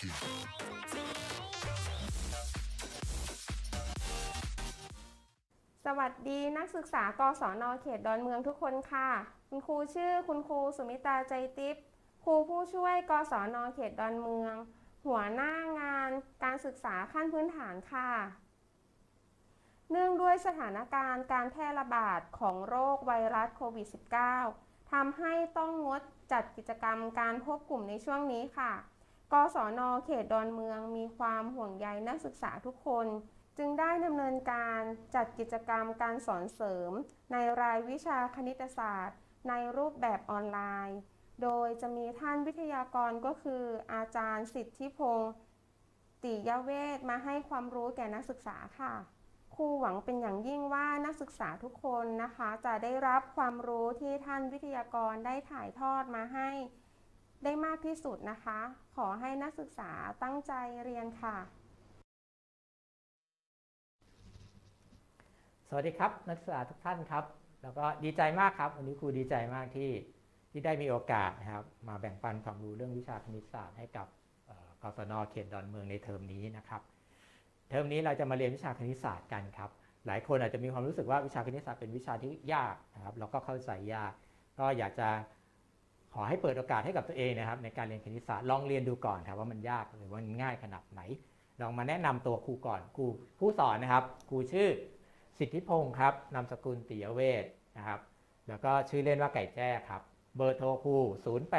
Junkie. สวัสดีนักศึกษากศนเขตดอนเมืองทุกคนค่ะ คุณครูชื่อคุณครูสุมิตาใจติปครูผู้ช่วยกศนเขตดอนเมือง หัวหน้างานการศึกษาขั้นพื้นฐานค่ะ เนื่องด้วยสถานการณ์การแพร่ระบาดของโรคไวรัสโควิด -19 ทำให้ต้องงดจัดกิจกรรมการพบกลุ่มในช่วงนี้ค่ะ กศนเขตดอนเมืองมีความห่วงใยนักศึกษาทุกคน จึงได้ดำเนินการจัดกิจกรรมการสอนเสริม ในรายวิชาคณิตศาสตร์ ในรูปแบบออนไลน์ โดยจะมีท่านวิทยากรก็คือ อาจารย์สิทธิพงศ์ติยเวทมาให้ความรู้แก่นักศึกษาค่ะครูหวังเป็นอย่างยิ่งว่านักศึกษาทุกคนนะคะ จะได้รับความรู้ที่ท่านวิทยากรได้ถ่ายทอดมาให้ ได้มากที่สุดนะคะ ขอให้นักศึกษาตั้งใจเรียนค่ะ สวัสดีครับ นักศึกษาทุกท่านครับ แล้วก็ดีใจมากครับ วันนี้ครูดีใจมากที่ที่ได้มีโอกาสนะครับ มาแบ่งปันความรู้เรื่องวิชาคณิตศาสตร์ให้กับเอ่อกศนเขตดอนเมืองในเทอมนี้นะครับ เทอมนี้เราจะมาเรียนวิชาคณิตศาสตร์กันครับ หลายคนอาจจะมีความรู้สึกว่าวิชาคณิตศาสตร์เป็นวิชาที่ยากนะครับ แล้วก็เข้าใจยาก ก็อยากจะ ขอให้เปิดโอกาสให้กับตัวเองนะครับ ในการเรียนคณิตศาสตร์ลองเรียนดูก่อนครับว่ามันยากหรือว่ามันง่ายขนาดไหนลองมาแนะนำตัวครูก่อนครูผู้สอนนะครับครูชื่อสิทธิพงศ์ครับนามสกุลติยเวทนะครับแล้วก็ชื่อเล่นว่าไก่แจ้ครับ เบอร์โทรครู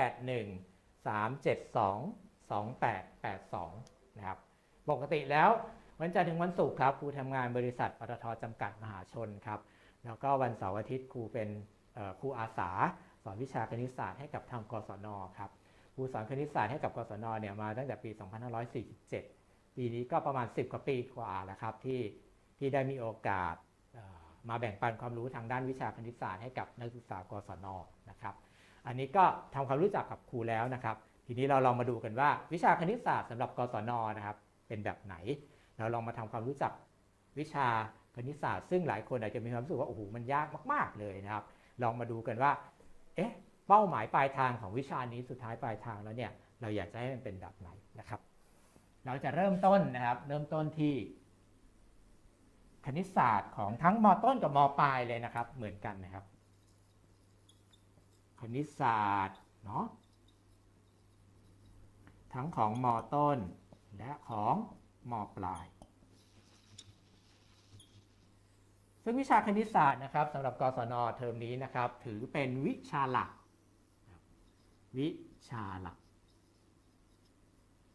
081 372 2882 นะครับ ปกติแล้ววันจันทร์ถึงวันศุกร์ครับครูทำงานบริษัทปตทจำกัดมหาชนครับ แล้วก็วันเสาร์อาทิตย์ครูเป็นครูอาสา สอนวิชาคณิตศาสตร์ให้กับทางกศนครับครูสอนคณิตศาสตร์ให้กับกศนเนี่ยมาตั้งแต่ปี 2547 ปีนี้ก็ประมาณ 10 กว่าปีกว่าแล้วครับที่ที่ได้มีโอกาสมาแบ่งปันความรู้ทางด้านวิชาคณิตศาสตร์ให้กับนักศึกษากศนนะครับ อันนี้ก็ทำความรู้จักกับครูแล้วนะครับ ทีนี้เราลองมาดูกันว่าวิชาคณิตศาสตร์สำหรับกศนนะครับ เป็นแบบไหน เราลองมาทำความรู้จักวิชาคณิตศาสตร์ ซึ่งหลายคนอาจจะมีความรู้สึกว่าโอ้โหมันยากมาก ๆเลยนะครับ ลองมาดูกันว่า เอ๊ะเป้าหมายปลายทางของวิชานี้สุดท้ายปลายทางแล้วเนี่ยเราอยากจะให้มันเป็นแบบไหนนะครับ เราจะเริ่มต้นนะครับ เริ่มต้นที่ คณิตศาสตร์ของทั้งมต้นกับมปลายเลยนะครับ เหมือนกันนะครับ คณิตศาสตร์เนาะทั้งของมต้นและของมปลาย ซึ่งวิชาคณิตศาสตร์นะครับสำหรับกศนเทอมนี้นะครับ ถือเป็นวิชาหลัก วิชาหลัก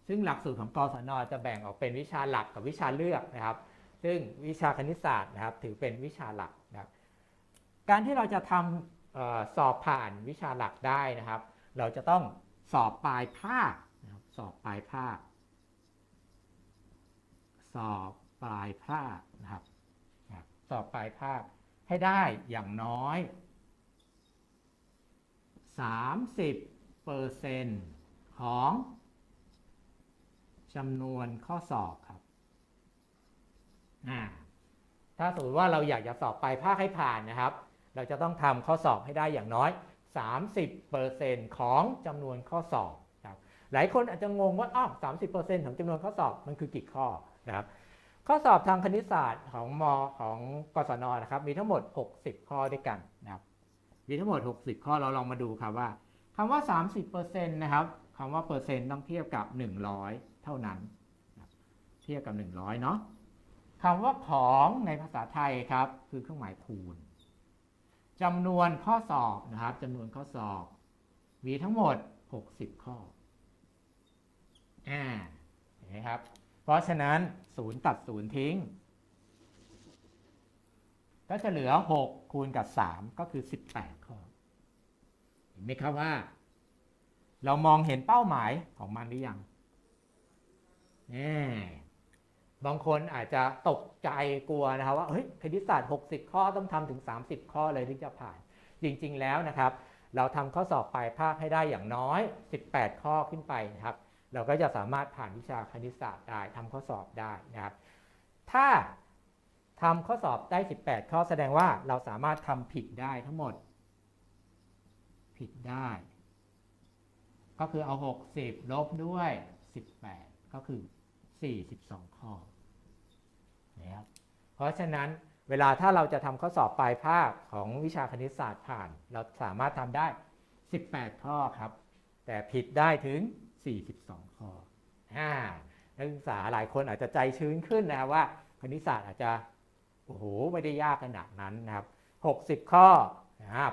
ซึ่งหลักสูตรของกศนจะแบ่งออกเป็นวิชาหลักกับวิชาเลือกนะครับ ซึ่งวิชาคณิตศาสตร์นะครับ ถือเป็นวิชาหลักนะครับ การที่เราจะทำออสอบผ่านวิชาหลักได้นะครับ เราจะต้องสอบปลายภาคนะครับสอบปลายภาค สอบปลายภาคนะครับ สอบปลายภาคให้ได้อย่างน้อย 30เปอร์เซนต์ของจำนวนข้อสอบครับ ถ้าสมมติว่าเราอยากจะสอบปลายภาคให้ผ่านนะครับ เราจะต้องทำข้อสอบให้ได้อย่างน้อย 30เปอร์เซนต์ของจำนวนข้อสอบครับ หลายคนอาจจะงงว่าอ้าว30เปอร์เซ็นต์ของจำนวนข้อสอบมันคือกี่ข้อนะครับ ข้อสอบทางคณิตศาสตร์ของมของกศนนะครับ มีทั้งหมด 60 ข้อด้วยกันนะครับ มีทั้งหมด 60 ข้อเราลองมาดูครับว่าคำว่า 30%นะครับคำว่าเปอร์เซ็นต์ต้องเทียบกับ 100 เท่านั้น เทียบกับ 100 เนาะคำว่าของในภาษาไทยครับ คือเครื่องหมายคูณจำนวนข้อสอบนะครับจำนวนข้อสอบ มีทั้งหมด 60 ข้ออ่าเห็นไหมครับ เพราะฉะนั้น 0ตัด0ทิ้ง ก็จะเหลือ 6 คูณกับ 3 ก็คือ 18 ข้อ เห็นไหมครับว่า เรามองเห็นเป้าหมายของมันหรือยังแน่บางคนอาจจะตกใจกลัวนะครับว่าเฮ้ยคณิตศาสตร์ 60 ข้อต้องทำถึง 30 ข้อเลยถึงจะผ่าน จริง ๆ แล้วนะครับ เราทำข้อสอบปลายภาคให้ได้อย่างน้อย 18 ข้อขึ้นไปนะครับ เราก็จะสามารถผ่านวิชาคณิตศาสตร์ได้ทำข้อสอบได้นะครับ ถ้าทำข้อสอบได้ 18 ข้อแสดงว่าเราสามารถทำผิดได้ทั้งหมด ผิดได้ ก็คือเอา 60 ลบด้วย 18 ก็คือ 42 ข้อนะครับเพราะฉะนั้นเวลาถ้าเราจะทำข้อสอบปลายภาคของวิชาคณิตศาสตร์ผ่าน เราสามารถทำได้ 18 ข้อครับ แต่ผิดได้ถึง 42ข้ออ่านักศึกษาหลายคนอาจจะใจชื้นขึ้นนะครับว่าคณิตศาสตร์อาจจะโอ้โหไม่ได้ยากขนาดนั้นนะครับ 60 ข้อ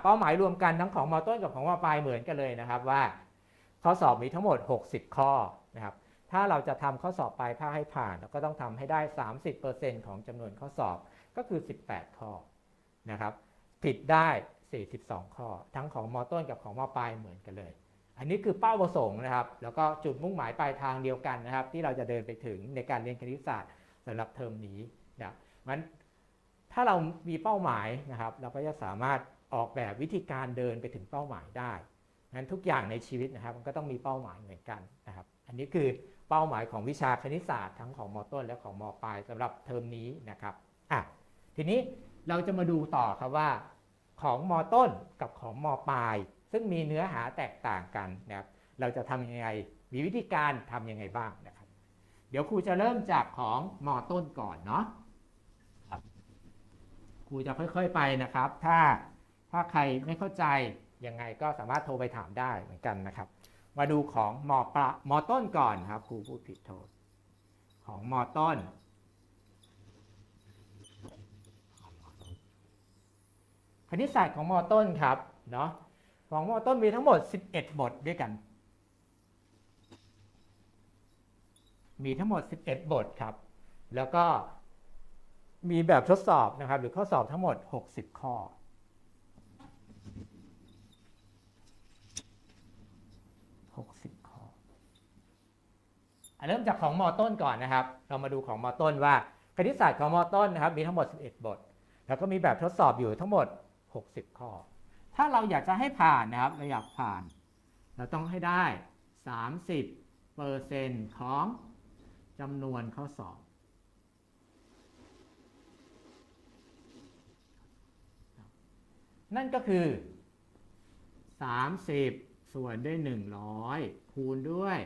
เป้าหมายรวมกันทั้งของมต้นกับของมปลายเหมือนกันเลยนะครับว่า ข้อสอบมีทั้งหมด 60 ข้อนะครับถ้าเราจะทำข้อสอบปลายภาคให้ผ่านเราก็ต้องทำให้ได้ 30%ของจำนวนข้อสอบก็คือ 18 ข้อนะครับผิดได้ 42 ข้อ ทั้งของมต้นกับของมปลายเหมือนกันเลย อันนี้คือเป้าประสงค์นะครับ แล้วก็จุดมุ่งหมายปลายทางเดียวกันนะครับ ที่เราจะเดินไปถึงในการเรียนคณิตศาสตร์สำหรับเทอมนี้นะมันถ้าเรามีเป้าหมายนะครับ เราก็จะสามารถออกแบบวิธีการเดินไปถึงเป้าหมายได้งั้นทุกอย่างในชีวิตนะครับมันก็ต้องมีเป้าหมายเหมือนกันนะครับ อันนี้คือเป้าหมายของวิชาคณิตศาสตร์ทั้งของมต้นและของมปลายสำหรับเทอมนี้นะครับอะทีนี้เราจะมาดูต่อครับว่า ของมต้นกับของมปลาย ซึ่งมีเนื้อหาแตกต่างกันนะครับ เราจะทำยังไง มีวิธีการทำยังไงบ้างนะครับ เดี๋ยวครูจะเริ่มจากของมต้นก่อนเนาะครับครูจะค่อยๆไปนะครับ ถ้าถ้าใครไม่เข้าใจยังไงก็สามารถโทรไปถามได้เหมือนกันนะครับ มาดูของมปลามต้นก่อนครับครูพูดผิดโทษ ของมต้นคณิตศาสตร์ของมต้นครับเนาะ ของมอต้นมีทั้งหมด 11 บทด้วยกัน มีทั้งหมด 11 บทครับ แล้วก็มีแบบทดสอบนะครับ หรือข้อสอบทั้งหมด 60 ข้อ 60 ข้ออเริ่มจากของมอต้นก่อนนะครับ เรามาดูของมอต้นว่าคณิตศาสตร์ของมอต้นนะครับ มีทั้งหมด 11 บท แล้วก็มีแบบทดสอบอยู่ทั้งหมด 60 ข้อ ถ้าเราอยากจะให้ผ่านนะครับ เราอยากผ่าน เราต้องให้ได้ 30เปอร์เซ็นต์ของจำนวนข้อสอบ นั่นก็คือ 30 ส่วนด้วย 100 คูณด้วย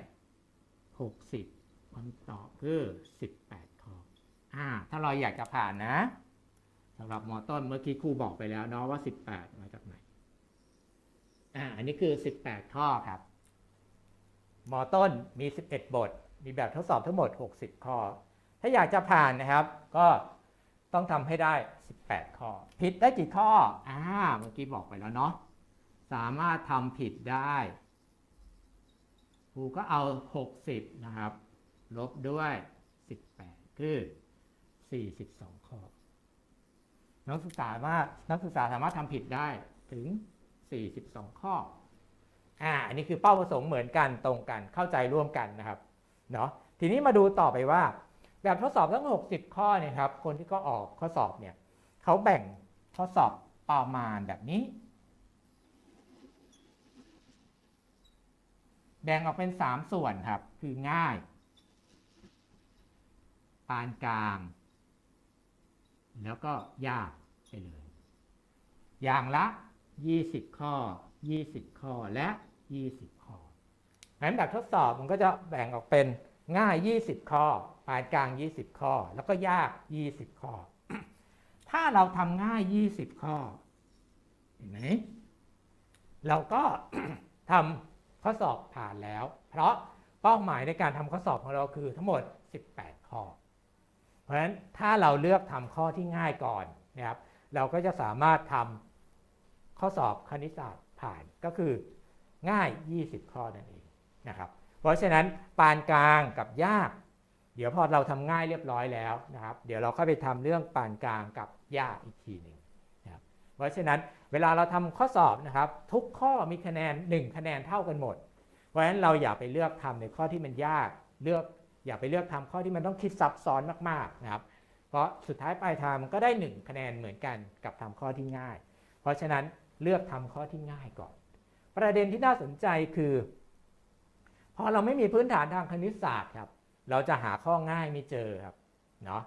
60คำตอบคือ 18 ข้ออ่าถ้าเราอยากจะผ่านนะสำหรับมอต้นเมื่อกี้ครูบอกไปแล้วเนาะว่า 18 มาจากไหน อ่าอันนี้คือ 18 ข้อครับมอต้นมี 11 บท มีแบบทดสอบทั้งหมด 60 ข้อ ถ้าอยากจะผ่านนะครับ ก็ต้องทำให้ได้ 18 ข้อ ผิดได้กี่ข้ออ่าเมื่อกี้บอกไปแล้วเนาะสามารถทำผิดได้ครูก็เอา 60 นะครับ ลบด้วย 18 คือ 42 ข้อ นักศึกษาว่านักศึกษาสามารถทำผิดได้ถึง 42 ข้ออ่าอันนี้คือเป้าประสงค์เหมือนกันตรงกันเข้าใจร่วมกันนะครับเนาะทีนี้มาดูต่อไปว่า แบบทดสอบทั้ง 60 ข้อเนี่ยครับคนที่ก็ออกข้อสอบเนี่ยเขาแบ่งข้อสอบประมาณแบบนี้ แบ่งออกเป็น 3 ส่วนครับ คือง่าย ปานกลาง แล้วก็ยากไปเลย อย่างละ 20 ข้อ 20 ข้อและ 20 ข้อ งั้นแบบทดสอบมันก็จะแบ่งออกเป็นง่าย 20 ข้อปานกลาง 20 ข้อ แล้วก็ยาก 20 ข้อ ถ้าเราทำง่าย 20 ข้อ เห็นไหมเราก็ทำข้อสอบผ่านแล้ว เพราะเป้าหมายในการทำข้อสอบของเราคือทั้งหมด 18 ข้อ เพราะฉะนั้นถ้าเราเลือกทำข้อที่ง่ายก่อนนะครับ เราก็จะสามารถทำ ข้อสอบคณิตศาสตร์ผ่านก็คือง่าย 20 ข้อนั่นเองนะครับเพราะฉะนั้นปานกลางกับยาก เดี๋ยวพอเราทำง่ายเรียบร้อยแล้วนะครับ เดี๋ยวเราค่อยไปทำเรื่องปานกลางกับยากอีกทีหนึ่งนะครับเพราะฉะนั้นเวลาเราทำข้อสอบนะครับ ทุกข้อมีคะแนน 1 คะแนนเท่ากันหมด เพราะฉะนั้นเราอย่าไปเลือกทำในข้อที่มันยากเลือกอย่าไปเลือกทำข้อที่มันต้องคิดซับซ้อนมากๆนะครับ เพราะสุดท้ายปลายทางมันก็ได้ 1 คะแนนเหมือนกันกับทำข้อที่ง่าย เพราะฉะนั้น เลือกทำข้อที่ง่ายก่อน ประเด็นที่น่าสนใจคือ พอเราไม่มีพื้นฐานทางคณิตศาสตร์ครับ เราจะหาข้อง่ายไม่เจอครับเนาะ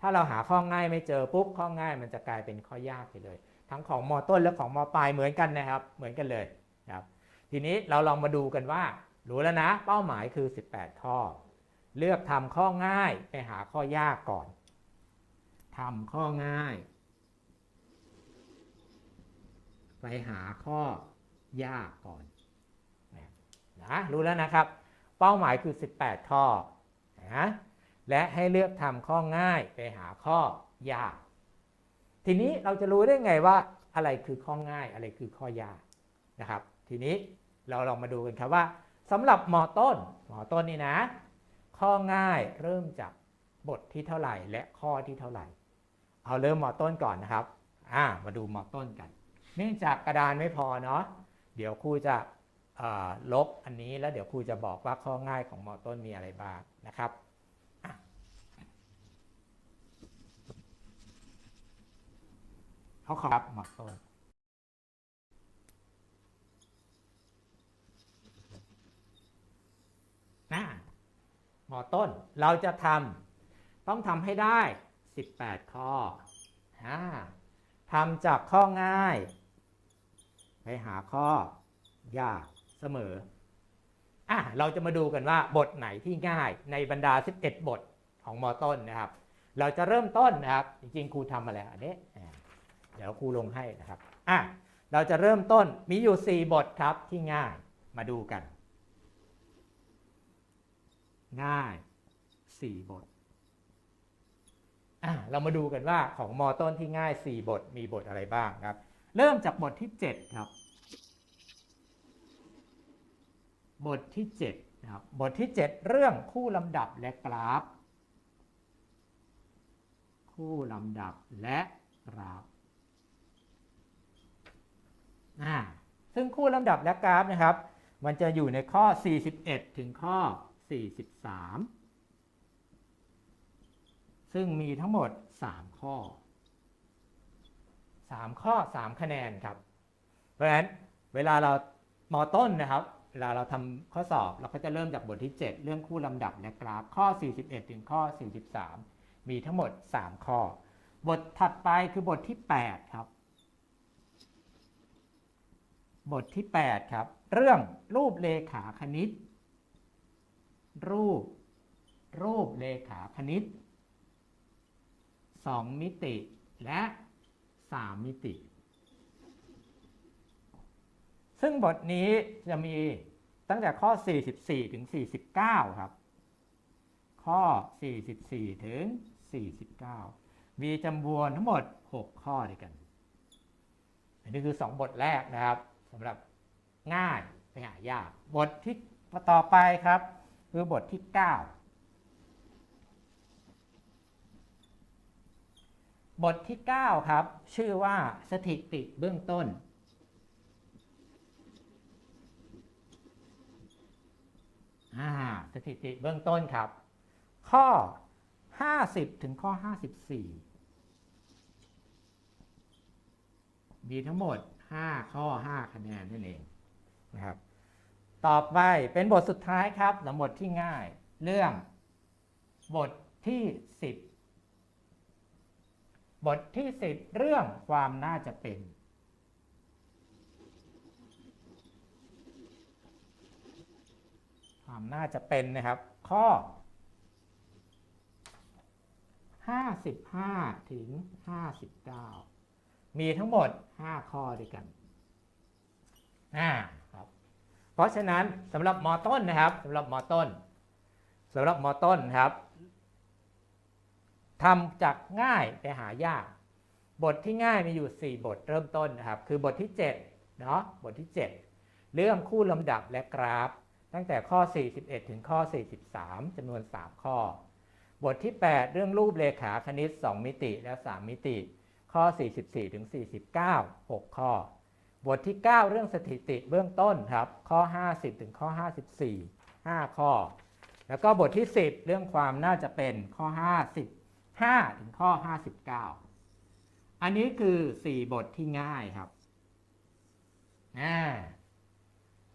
ถ้าเราหาข้อง่ายไม่เจอปุ๊บข้อง่ายมันจะกลายเป็นข้อยากไปเลย ทั้งของมต้นและของมปลายเหมือนกันนะครับ เหมือนกันเลยครับทีนี้เราลองมาดูกันว่ารู้แล้วนะ เป้าหมายคือ 18 ข้อ เลือกทำข้อง่ายไปหาข้อยากก่อนทำข้อง่าย ไปหาข้อยากก่อนนะรู้แล้วนะครับ เป้าหมายคือ 18 ข้อนะและให้เลือกทำข้อง่ายไปหาข้อยาก ทีนี้เราจะรู้ได้ไงว่าอะไรคือข้อง่ายอะไรคือข้อยากนะครับ ทีนี้เราลองมาดูกันครับว่าสำหรับหมอต้นหมอต้นนี่นะ ข้อง่ายเริ่มจากบทที่เท่าไหร่ และข้อที่เท่าไหร่ เอาเริ่มหมอต้นก่อนนะครับ อ่า มาดูหมอต้นกัน เนื่องจากกระดานไม่พอเนาะเดี๋ยวครูจะลบอันนี้แล้วเดี๋ยวครูจะบอกว่าข้อง่ายของมอต้นมีอะไรบ้างนะครับเขาขอครับมอต้นนะหมอต้นเราจะทำต้องทำให้ได้ 18 ข้ออาทำจากข้อง่าย ไปหาข้อยากเสมออะเราจะมาดูกันว่าบทไหนที่ง่ายในบรรดา 11 บทของมอต้นนะครับ เราจะเริ่มต้นนะครับ จริงๆครูทำมาแล้วอันนี้เดี๋ยวครูลงให้นะครับอะเราจะเริ่มต้นมีอยู่ 4 บทครับที่ง่ายมาดูกัน ง่าย 4 บทอะเรามาดูกันว่าของมอต้นที่ง่าย 4 บทมีบทอะไรบ้างครับ เริ่มจากบทที่ 7 ครับ บทที่7นะครับบทที่ 7 เรื่องคู่ลำดับและกราฟ คู่ลำดับและกราฟอ่าซึ่งคู่ลำดับและกราฟนะครับ มันจะอยู่ในข้อ 41 ถึงข้อ 43 ซึ่งมีทั้งหมด 3 ข้อ 3 ข้อ 3 คะแนนครับ เพราะฉะนั้นเวลาเรามอต้นนะครับเวลาเราทำข้อสอบเราก็จะเริ่มจากบทที่ 7 เรื่องคู่ลำดับและกราฟข้อ 41 ถึงข้อ 43 มีทั้งหมด 3 ข้อ บทถัดไปคือบทที่ 8 ครับ บทที่ 8 ครับ เรื่องรูปเลขาคณิต รูป รูปเลขาคณิต 2 มิติและ 3 มิติ ซึ่งบทนี้จะมีตั้งแต่ข้อ 44 ถึง 49 ครับ ข้อ 44 ถึง 49 มีจำนวนทั้งหมด 6 ข้อด้วยกัน อันนี้คือ 2 บทแรกนะครับสำหรับง่ายไปหายาก บทที่ต่อไปครับ คือบทที่ 9 บทที่ 9 ครับ ชื่อว่าสถิติเบื้องต้นอ่าสถิติเบื้องต้นครับ ข้อ 50 ถึงข้อ 54 มีทั้งหมด 5 ข้อ 5 คะแนนนั่นเองนะครับ ต่อไปเป็นบทสุดท้ายครับสำหรับบทที่ง่าย เรื่องบทที่ 10 บทที่10เรื่องความน่าจะเป็น ความน่าจะเป็นนะครับ ข้อ 55 ถึง 59 มีทั้งหมด 5 ข้อด้วยกันอ่าครับเพราะฉะนั้นสำหรับมอต้นนะครับสำหรับมอต้นสำหรับมอต้นครับ ทำจากง่ายไปหายาก บทที่ง่ายมีอยู่ 4 บทเริ่มต้นนะครับ คือบทที่7เนาะบทที่ 7 เรื่องคู่ลำดับและกราฟ ตั้งแต่ข้อ 41 ถึงข้อ 43จำนวน 3 ข้อ บทที่ 8 เรื่องรูปเลขาคณิต 2 มิติและ 3 มิติ ข้อ 44 ถึง 49 6 ข้อ บทที่ 9 เรื่องสถิติเบื้องต้นครับ ข้อ 50 ถึงข้อ 54 5 ข้อ แล้วก็บทที่ 10 เรื่องความน่าจะเป็นข้อ 55ถึงข้อ 59 อันนี้คือ 4 บทที่ง่ายครับอ่า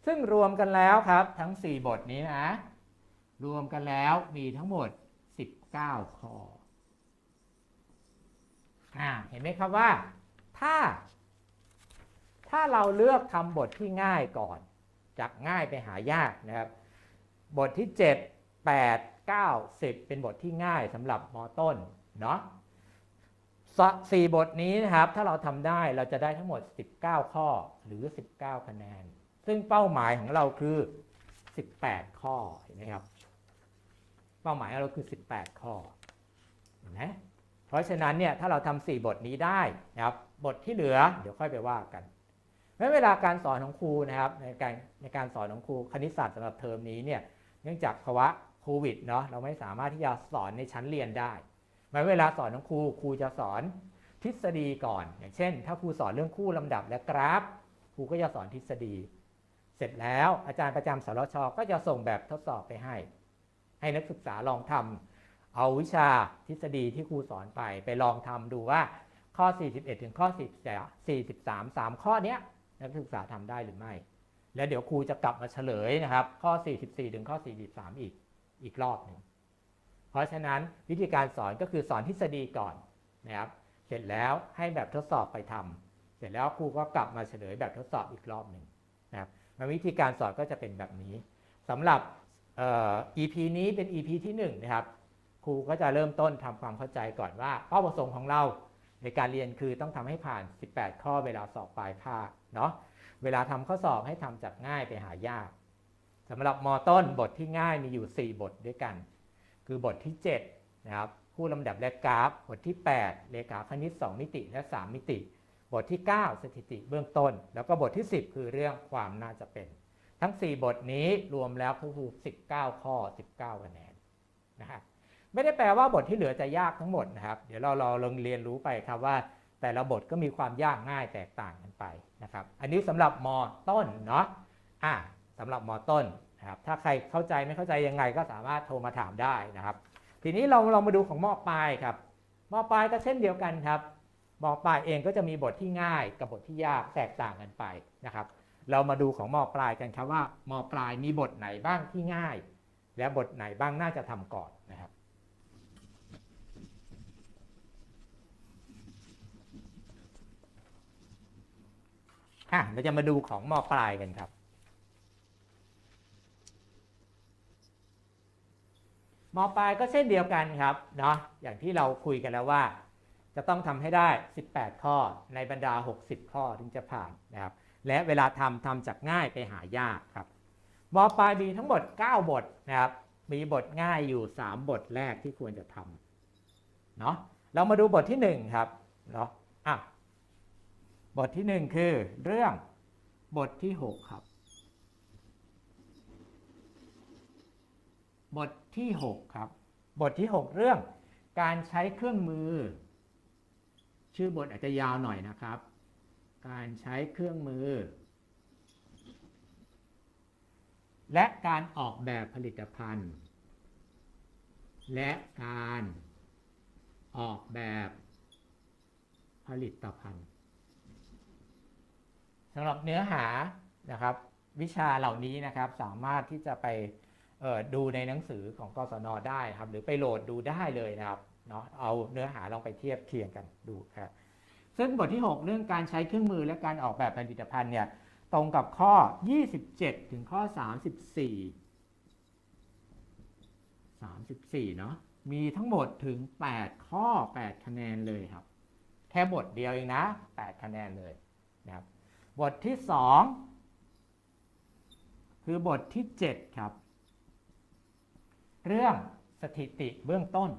ซึ่งรวมกันแล้วครับทั้ง 4 บทนี้นะ รวมกันแล้วมีทั้งหมด 19 ข้ออ่าเห็นไหมครับว่า ถ้า ถ้าเราเลือกทำบทที่ง่ายก่อน จากง่ายไปหายากนะครับ บทที่ 7 8 9 10 เป็นบทที่ง่ายสำหรับมต้น เนาะสสี่บทนี้นะครับ ถ้าเราทำได้เราจะได้ทั้งหมด 19 ข้อหรือ 19 คะแนน ซึ่งเป้าหมายของเราคือ 18 ข้อเห็นไหมครับ เป้าหมายของเราคือ 18 ข้อเห็นไหมเพราะฉะนั้นเนี่ยถ้าเราทำ4บทนี้ได้นะครับ บทที่เหลือเดี๋ยวค่อยไปว่ากันแม้เวลาการสอนของครูนะครับ ในการในการสอนของครูคณิตศาสตร์สำหรับเทอมนี้เนี่ยเนื่องจากภาวะโควิดเนาะเราไม่สามารถที่จะสอนในชั้นเรียนได้ เวลาสอนของครูครูจะสอนทฤษฎีก่อน อย่างเช่น ถ้าครูสอนเรื่องคู่ลำดับและกราฟ ครูก็จะสอนทฤษฎี เสร็จแล้วอาจารย์ประจำสรชก็จะส่งแบบทดสอบไปให้ ให้นักศึกษาลองทำเอาวิชาทฤษฎีที่ครูสอนไป ไปลองทำดูว่าข้อ 41 ถึงข้อ 43 3 ข้อเนี้ยนักศึกษาทำได้หรือไม่ แล้วเดี๋ยวครูจะกลับมาเฉลยนะครับ ข้อ 44 ถึงข้อ 43 อีกอีกรอบหนึ่ง ราะฉะนั้นวิธีการสอนก็คือสอนทฤษฎีก่อนนะครับ เสร็จแล้วให้แบบทดสอบไปทำเสร็จแล้วครูก็กลับมาเฉลยแบบทดสอบอีกรอบหนึ่งนะครับมันวิธีการสอนก็จะเป็นแบบนี้สำหรับออ EP นี้เป็น EP ที่1นะครับครูก็จะเริ่มต้นทำความเข้าใจก่อนว่าเป้าประสงค์ของเราในการเรียนคือต้องทำให้ผ่าน 18 ข้อเวลาสอบปลายภาคเนาะเวลาทำข้อสอบให้ทำจากง่ายไปหายากสำหรับมต้นบทที่ง่ายมีอยู่ 4 บทด้วยกัน คือบทที่7นะครับคู่ลำดับและกราฟ บทที่ 8 เลขาคณิต 2 มิติและ 3 มิติ บทที่ 9 สถิติเบื้องต้น แล้วก็บทที่ 10 คือเรื่องความน่าจะเป็น ทั้ง 4 บทนี้รวมแล้วก็คือ 19 ข้อ 19คะแนนนะครับไม่ได้แปลว่าบทที่เหลือจะยากทั้งหมดนะครับ เดี๋ยวเราเราลองเรียนรู้ไปครับว่า แต่ละบทก็มีความยากง่ายแตกต่างกันไปนะครับ อันนี้สำหรับมต้นเนาะอ่าสำหรับมต้น นะครับถ้าใครเข้าใจไม่เข้าใจยังไงก็สามารถโทรมาถามได้นะครับ ทีนี้เราเรามาดูของมอปลายครับมอปลายก็เช่นเดียวกันครับมอปลายเองก็จะมีบทที่ง่ายกับบทที่ยากแตกต่างกันไปนะครับ เรามาดูของมอปลายกันครับว่ามอปลายมีบทไหนบ้างที่ง่าย และบทไหนบ้างน่าจะทำก่อนนะครับอะเราจะมาดูของมอปลายกันครับ มปลายก็เช่นเดียวกันครับเนาะอย่างที่เราคุยกันแล้วว่า จะต้องทำให้ได้ 18 ข้อในบรรดา 60 ข้อถึงจะผ่านนะครับ และเวลาทำทำจากง่ายไปหายากครับมปลายมีทั้งหมด 9 บทนะครับ มีบทง่ายอยู่ 3 บทแรกที่ควรจะทำเนาะเรามาดูบทที่ 1 ครับเนาะอะบทที่หนึ่งคือเรื่องบทที่ 6 ครับ บท ที่ 6 ครับ บทที่ 6 เรื่อง การใช้เครื่องมือ ชื่อบทอาจจะยาวหน่อยนะครับ การใช้เครื่องมือ และการออกแบบผลิตภัณฑ์ และการออกแบบผลิตภัณฑ์สำหรับเนื้อหานะครับ วิชาเหล่านี้นะครับสามารถที่จะไป ดูในหนังสือของกศนได้ครับ หรือไปโหลดดูได้เลยนะครับเนาะเอาเนื้อหาลองไปเทียบเคียงกันดูครับซึ่งบทที่ 6 เรื่องการใช้เครื่องมือและการออกแบบผลิตภัณฑ์เนี่ยตรงกับข้อ 27 ถึงข้อ 34 34 เนาะมีทั้งหมดถึง 8 ข้อ 8 คะแนนเลยครับ แค่บทเดียวเองนะ 8 คะแนนเลยนะครับบทที่ 2 คือบทที่ 7 ครับ เรื่องสถิติเบื้องต้น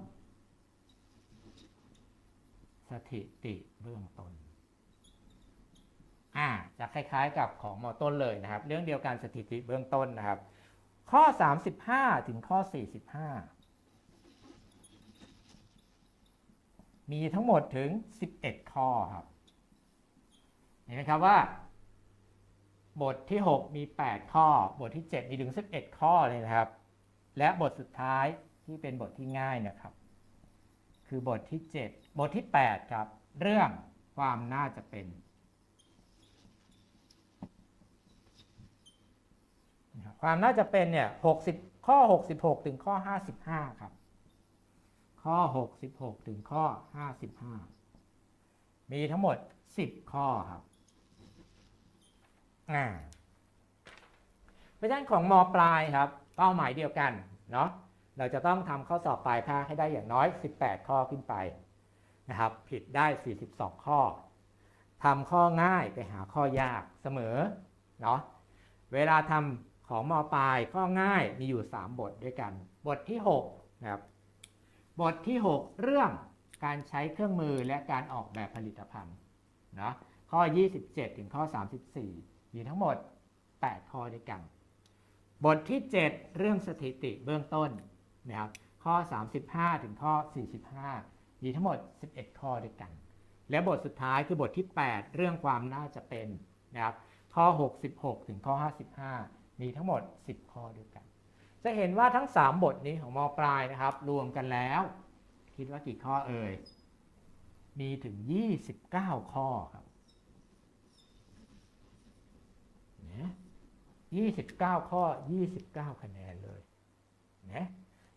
สถิติเบื้องต้นอ่าจะคล้ายๆกับของมอต้นเลยนะครับ เรื่องเดียวกันสถิติเบื้องต้นนะครับ ข้อ 35 ถึงข้อ 45 มีทั้งหมดถึง 11 ข้อครับ เห็นไหมครับว่า บทที่ 6 มี 8 ข้อ บทที่ 7 มีถึง 11 ข้อเลยนะครับ และบทสุดท้ายที่เป็นบทที่ง่ายนะครับ คือบทที่ 7 บทที่ 8 ครับ เรื่องความน่าจะเป็นครับความน่าจะเป็นเนี่ย60 ข้อ 66 ถึงข้อ 55 ครับ ข้อ 66 ถึงข้อ 55 มีทั้งหมด 10 ข้อครับอ่าเพราะฉะนั้นของมปลายครับ เป้าหมายเดียวกันเนาะเราจะต้องทำข้อสอบปลายภาคให้ได้อย่างน้อย 18 ข้อขึ้นไปนะครับ ผิดได้ 42 ข้อทำข้อง่ายไปหาข้อยากเสมอเนาะเวลาทำของมปลายข้อง่ายมีอยู่ 3 บทด้วยกัน บทที่6นะครับบทที่ 6 เรื่องการใช้เครื่องมือและการออกแบบผลิตภัณฑ์นะข้อ 27 ถึงข้อ 34 มีทั้งหมด 8 ข้อด้วยกัน บทที่ 7 เรื่องสถิติเบื้องต้นนะครับข้อ 35 ถึงข้อ 45 มีทั้งหมด 11 ข้อด้วยกัน และบทสุดท้ายคือบทที่ 8 เรื่องความน่าจะเป็นนะครับข้อ 66 ถึงข้อ 55 มีทั้งหมด 10 ข้อด้วยกัน จะเห็นว่าทั้ง 3 บทนี้ของมปลายนะครับ รวมกันแล้ว คิดว่ากี่ข้อเอ่ย มีถึง 29 ข้อครับนะ 29 ข้อ 29 คะแนนเลยนะ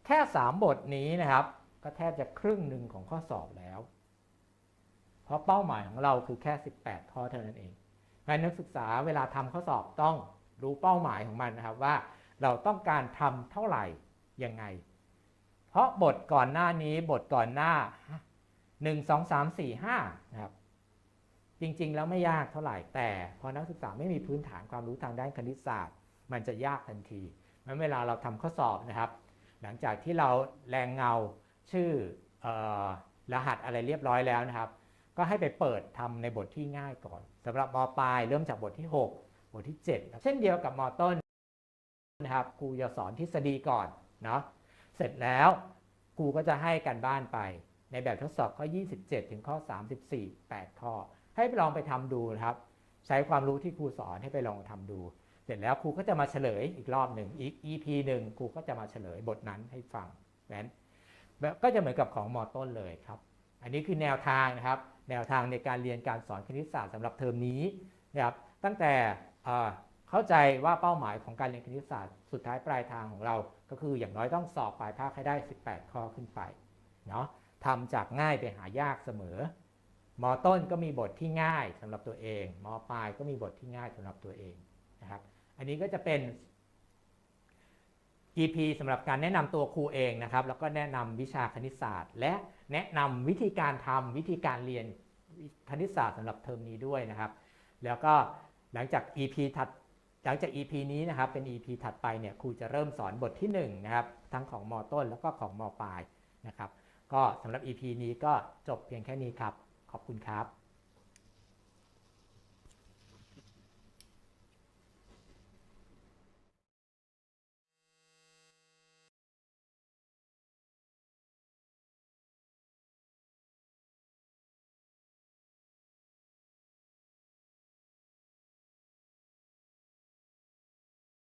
แค่ 3 บทนี้นะครับ ก็แทบจะครึ่งหนึ่งของข้อสอบแล้ว เพราะเป้าหมายของเราคือแค่ 18 ข้อเท่านั้นเองงั้นนักศึกษาเวลาทำข้อสอบต้องรู้เป้าหมายของมันนะครับว่าเราต้องการทำเท่าไหร่ยังไง เพราะบทก่อนหน้านี้บทก่อนหน้า 1 2 3 4 5นะครับ จริง ๆ แล้วไม่ยากเท่าไหร่แต่ พอนักศึกษาไม่มีพื้นฐานความรู้ทางด้านคณิตศาสตร์ มันจะยากทันทีงั้นเวลาเราทำข้อสอบนะครับ หลังจากที่เราแรงเงาชื่อออรหัสอะไรเรียบร้อยแล้วนะครับ ก็ให้ไปเปิดทำในบทที่ง่ายก่อนสำหรับมปลายเริ่มจากบทที่ 6 บทที่ 7 เช่นเดียวกับมต้นนะครับครูจะสอนทฤษฎีก่อนเนาะเสร็จแล้วครูก็จะให้กันบ้านไปในแบบทดสอบข้อ 27 ถึงข้อ 34 8 ข้อ ให้ไปลองไปทำดูนะครับ ใช้ความรู้ที่ครูสอนให้ไปลองทำดู เสร็จแล้วครูก็จะมาเฉลยอีกรอบหนึ่งอีก EP หนึ่งครูก็จะมาเฉลยบทนั้นให้ฟังนั้นแบบก็จะเหมือนกับของมอต้นเลยครับ อันนี้คือแนวทางนะครับ แนวทางในการเรียนการสอนคณิตศาสตร์สำหรับเทอมนี้นะครับ ตั้งแต่เอ่อเข้าใจว่าเป้าหมายของการเรียนคณิตศาสตร์สุดท้ายปลายทางของเรา ก็คืออย่างน้อยต้องสอบปลายภาคให้ได้ 18 ข้อขึ้นไปเนาะทำจากง่ายไปหายากเสมอ มต้นก็มีบทที่ง่ายสำหรับตัวเองมปลายก็มีบทที่ง่ายสำหรับตัวเองนะครับ อันนี้ก็จะเป็น EP สำหรับการแนะนำตัวครูเองนะครับ แล้วก็แนะนำวิชาคณิตศาสตร์ และแนะนำวิธีการทำวิธีการเรียนคณิตศาสตร์สำหรับเทอมนี้ด้วยนะครับ แล้วก็หลังจาก EP ถัดหลังจาก EP นี้นะครับเป็น EP ถัดไปเนี่ยครูจะเริ่มสอนบทที่1นะครับทั้งของมต้นแล้วก็ของมปลายนะครับ ก็สำหรับ EP นี้ก็จบเพียงแค่นี้ครับ ขอบคุณครับ